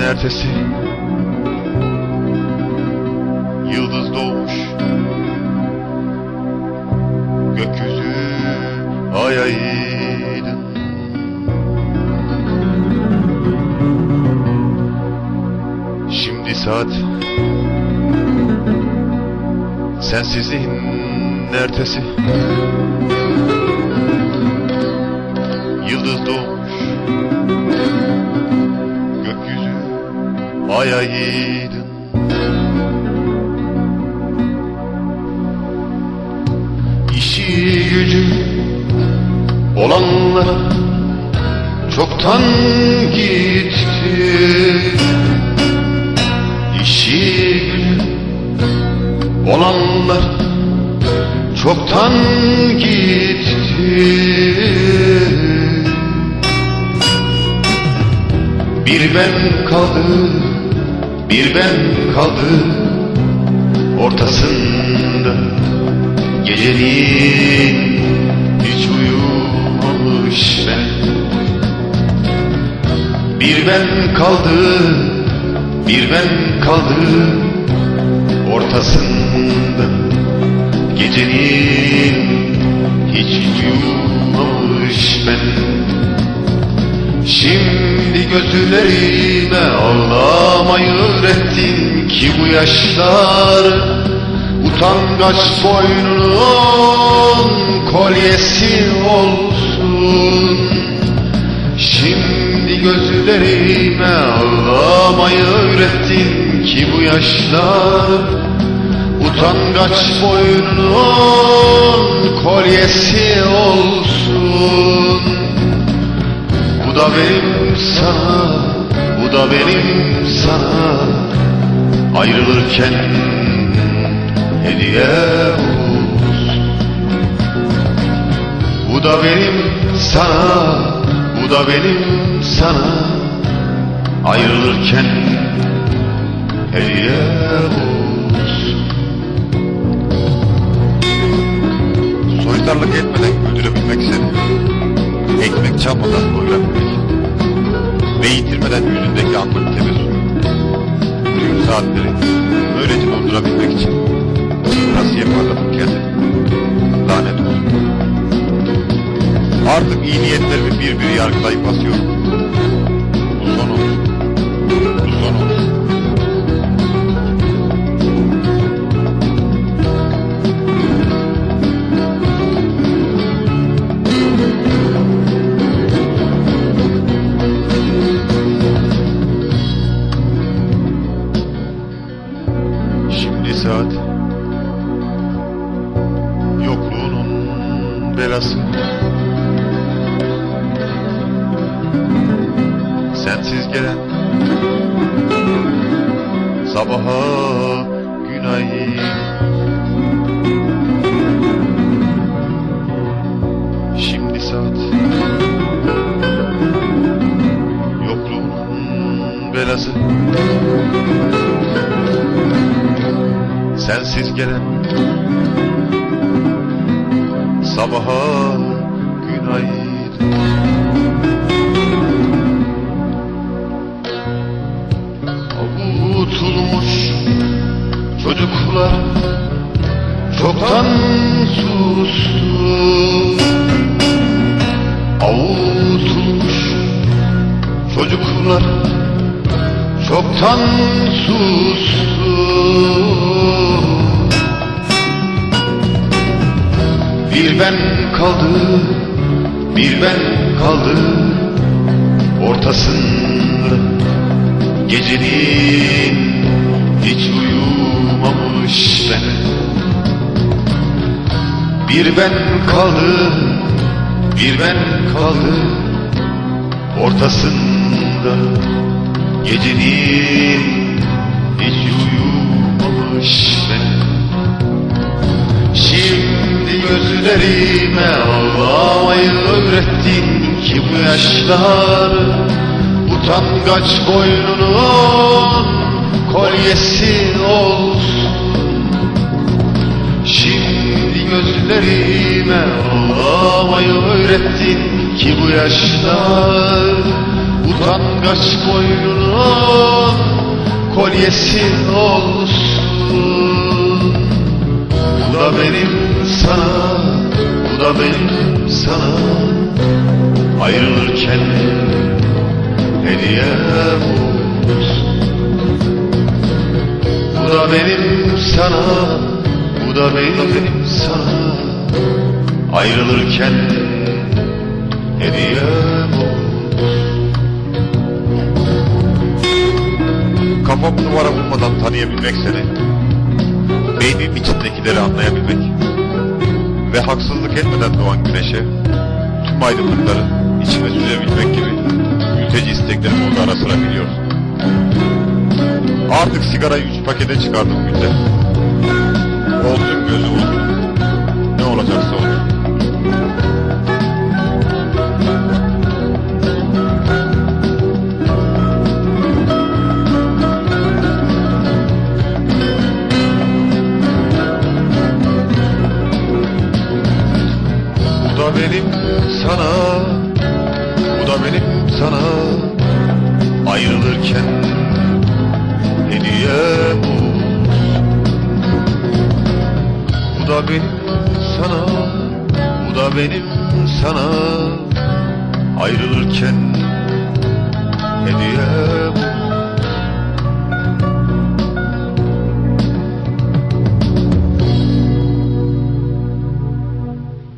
ertesi. Yıldız doğmuş. Gökyüzü ay aydın. Şimdi saat. Sensizliğin ertesi ay aydın İşi gücü olanlar çoktan gitti. İşi gücü olanlar çoktan gitti. Bir ben kaldı, bir ben kaldı ortasında. Gecenin hiç uyumamış ben. Bir ben kaldı, bir ben kaldı ortasında. Gecenin hiç uyumamış ben Şimdi gözlerime ağlamayı öğrettin ki bu yaşlar Utangaç boynunun kolyesi olsun. Şimdi gözlerime ağlamayı öğrettin ki bu yaşlar Utangaç boynunun kolyesi olsun Bu da benim sana, bu da benim sana Ayrılırken hediye olsun Bu da benim sana, bu da benim sana Ayrılırken hediye olsun Soytarlık etmeden güldürebilmek seni. Ekmek çalmadan doyurabilmek. Ve yitirmeden yüzündeki anlık tebessüm. Tüm saatleri böylece doldurabilmek için kırtasiye parladım kendimi. Lanet olsun. Artık iyi niyetlerimi bir bir yargılayıp basıyorum. Sensiz gelen Sabaha günay Şimdi saat. Yokluğunun belası. Sensiz gelen. Sabaha günaydın çocuklar çoktan sustu. Avutulmuş çocuklar. Çoktan sustu. Bir ben kaldı, bir ben kaldı. Ortasında Gecenin hiç uyumamış ben. Bir ben kaldı, bir ben kaldı ortasında Gecenin hiç uyumamış ben. Şimdi gözlerime ağlamayı öğrettin ki bu yaşlar Utangaç boynunun kolyesi olsun gözlerime ağlamayı öğrettin ki bu yaşlar Utangaç boynunun kolyesi olsun. Bu da benim sana, bu da benim sana. Ayrılırken hediyem olsun. Bu da benim sana, bu da benim sana Ayrılırken hediyem olsun Kafam duvara vurmadan tanıyabilmek seni. Beynin içindekileri anlayabilmek. Ve haksızlık etmeden doğan güneşe tüm aydınlıkları içine süzebilmek gibi mülteci isteklerim orada ara sıra biliyorsun. Artık sigarayı üç pakete çıkardım günde. Olsun gözü olsun. Ne olacaksa olur. sana ayrılırken hediye bu. Bu da benim sana bu da benim sana. Ayrılırken hediye bu.